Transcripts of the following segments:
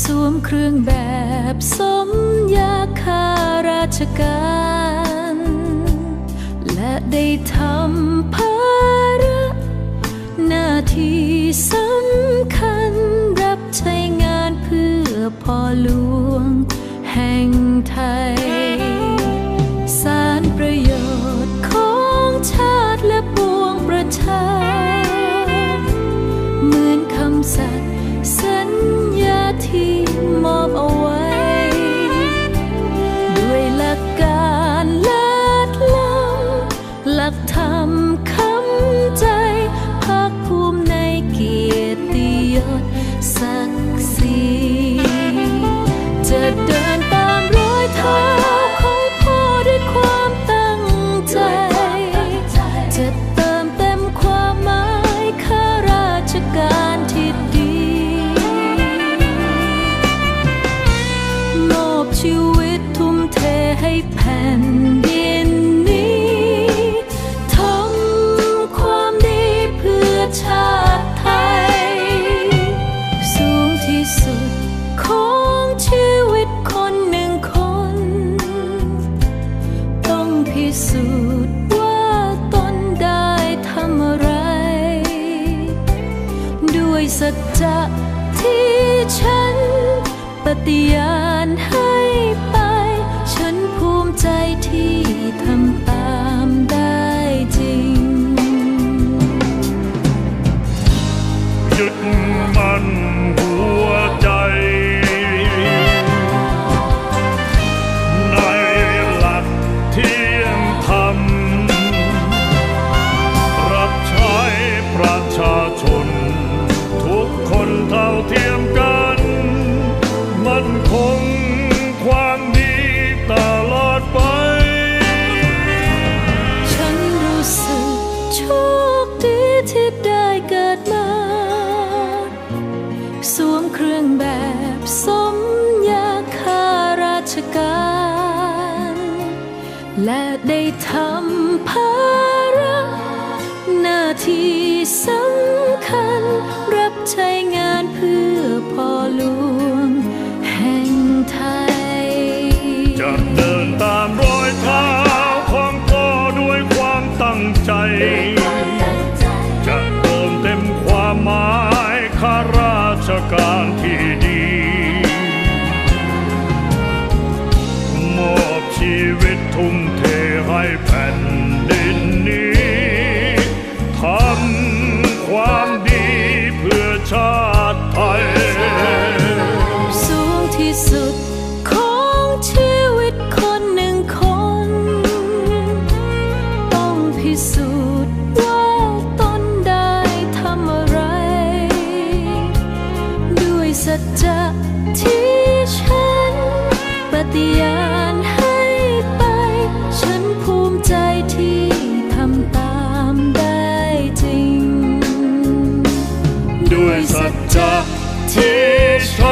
สวมเครื่องแบบสมยาคาราชการ และได้ทำภาระหน้าที่สำคัญรับใช้งานเพื่อพ่อหลวงแห่งไทย ที่สุดของชีวิตคนหนึ่งคน ต้องพิสูจน์ว่าตนได้ทำอะไร ด้วยสัจจะที่ฉันปฏิญาณ เท่าเทียมกัน มันคงความดีตลอดไป ฉันรู้สึกโชคดีที่ได้เกิดมา สวมเครื่องแบบสมยาคาราชการ และได้ทำภาระหน้าที่สำ งานเพื่อพ่อหลวงแห่งไทย จะเดินตามรอยเท้าของพ่อด้วยความตั้งใจ จะเติมเต็มความหมายข้ารา สุดของชีวิตคนหนึ่งคน ต้องพิสูจน์ว่าตนได้ทำอะไร ด้วยสัจจะที่ฉันปฏิญาณให้ไป ฉันภูมิใจที่ทำตามได้จริง ด้วยสัจจะที่ฉัน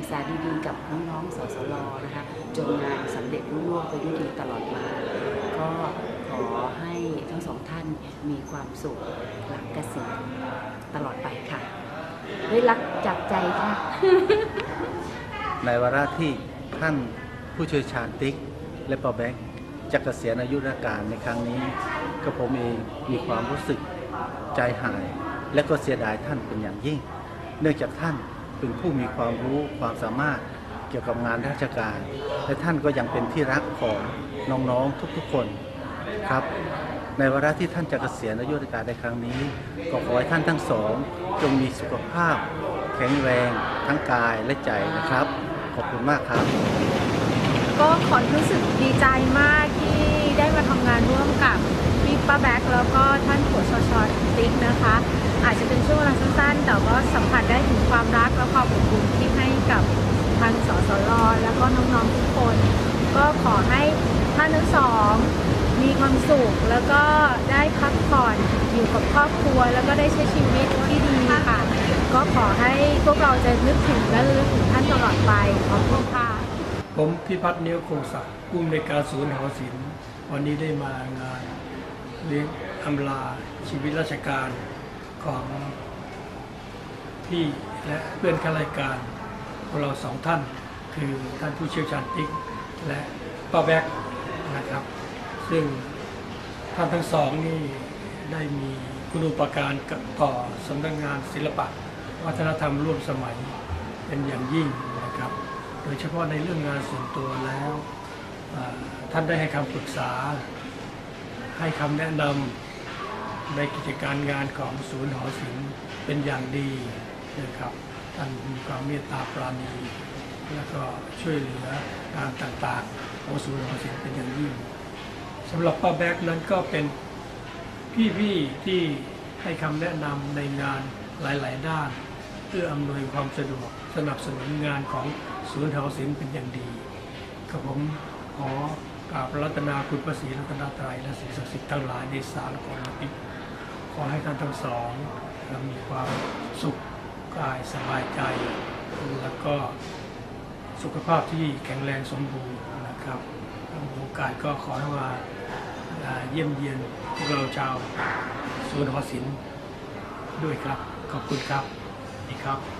ึกษาดีๆกับน้องๆสสลนะคะ จนงานสำเร็จรุ่งโรจน์ไปด้วยดีตลอดมา ก็ ทั้งสองท่านมีความสุขหลังเกษียณตลอดไปค่ะด้วยรักจากใจค่ะ ในวาระที่ท่านผู้เชี่ยวชาญติ๊ก และปอแบงจะเกษียณอายุราชการในครั้งนี้ก็ผมเองมีความรู้สึกใจหาย และก็เสียดายท่านเป็นอย่างยิ่ง เนื่องจากท่านเป็นผู้มีความรู้ความสามารถเกี่ยวกับงานราชการ และท่านก็ยังเป็นที่รักของน้องๆทุกๆคนครับ ในวาระที่ท่านจะเกษียณอายุราชการในครั้งนี้ ก็ขอให้ท่านทั้งสอง จงมีสุขภาพ แข็งแรงทั้งกายและใจนะครับ ขอบคุณมากครับ ก็ขอรู้สึกดีใจมากที่ได้มาทำงานร่วมกับพี่ป้าแบ็กแล้วก็ท่านผัวชอชอติ๊กนะคะ อาจจะเป็นช่วงเวลาสั้นๆ แต่ก็สัมผัสได้ถึงความรักและความอบอุ่นที่ให้กับทางสสลแล้วก็น้องๆทุกคน ก็ขอให้ท่านทั้งสอง มีความสุขแล้วก็ได้พักผ่อนอยู่กับครอบครัว แล้วก็ได้ใช้ชีวิตที่ดีค่ะ ก็ขอให้พวกเราจะนึกถึงและระลึกถึงท่านตลอดไปขอบคุณค่ะผมพิพัฒน์เนี้ยคงศักดิ์ผู้อำนการศูนย์หอศิลป์วันนี้ได้มางานเลี้ยงอำลาชีวิตราชการของพี่และเพื่อนข้าราชการของเราสองท่าน คือท่านผู้เชี่ยวชาญติ๊กและป้าแบกนะครับ ซึ่งท่านทั้งสองนี่ได้มีคุณูปการกับต่อสำนักงานศิลปะ วัฒนธรรมร่วมสมัยเป็นอย่างยิ่งนะครับ โดยเฉพาะในเรื่องงานส่วนตัวแล้วท่านได้ให้คำปรึกษา ให้คำแนะนำในกิจการงานของศูนย์หอศิลป์เป็นอย่างดีนะครับท่านมีความเมตตาปราณีแล้วก็ช่วยเหลืองานต่างๆของศูนย์หอศิลป์เป็นอย่างยิ่ง สำหรับป้าแบกนั้นก็เป็นพี่ๆที่ให้คำแนะนำในงานหลาย ๆ ด้าน เพื่ออำนวยความสะดวกสนับสนุนงานของศูนย์หอศิลป์เป็นอย่างดีกับผมขอกราบรัตนาคุณพระศรีรัตนตรัยและสิ่งศักดิ์สิทธิ์ทั้งหลายในศาลของเราขอให้ท่านทั้งสองมีความสุขกายสบายใจ แล้วก็สุขภาพที่แข็งแรงสมบูรณ์นะครับโอกาสก็ขอให้ว่า เยี่ยมเยียนพวกเราชาวสวนหอศิลป์ด้วยครับ ขอบคุณครับนี่ครับ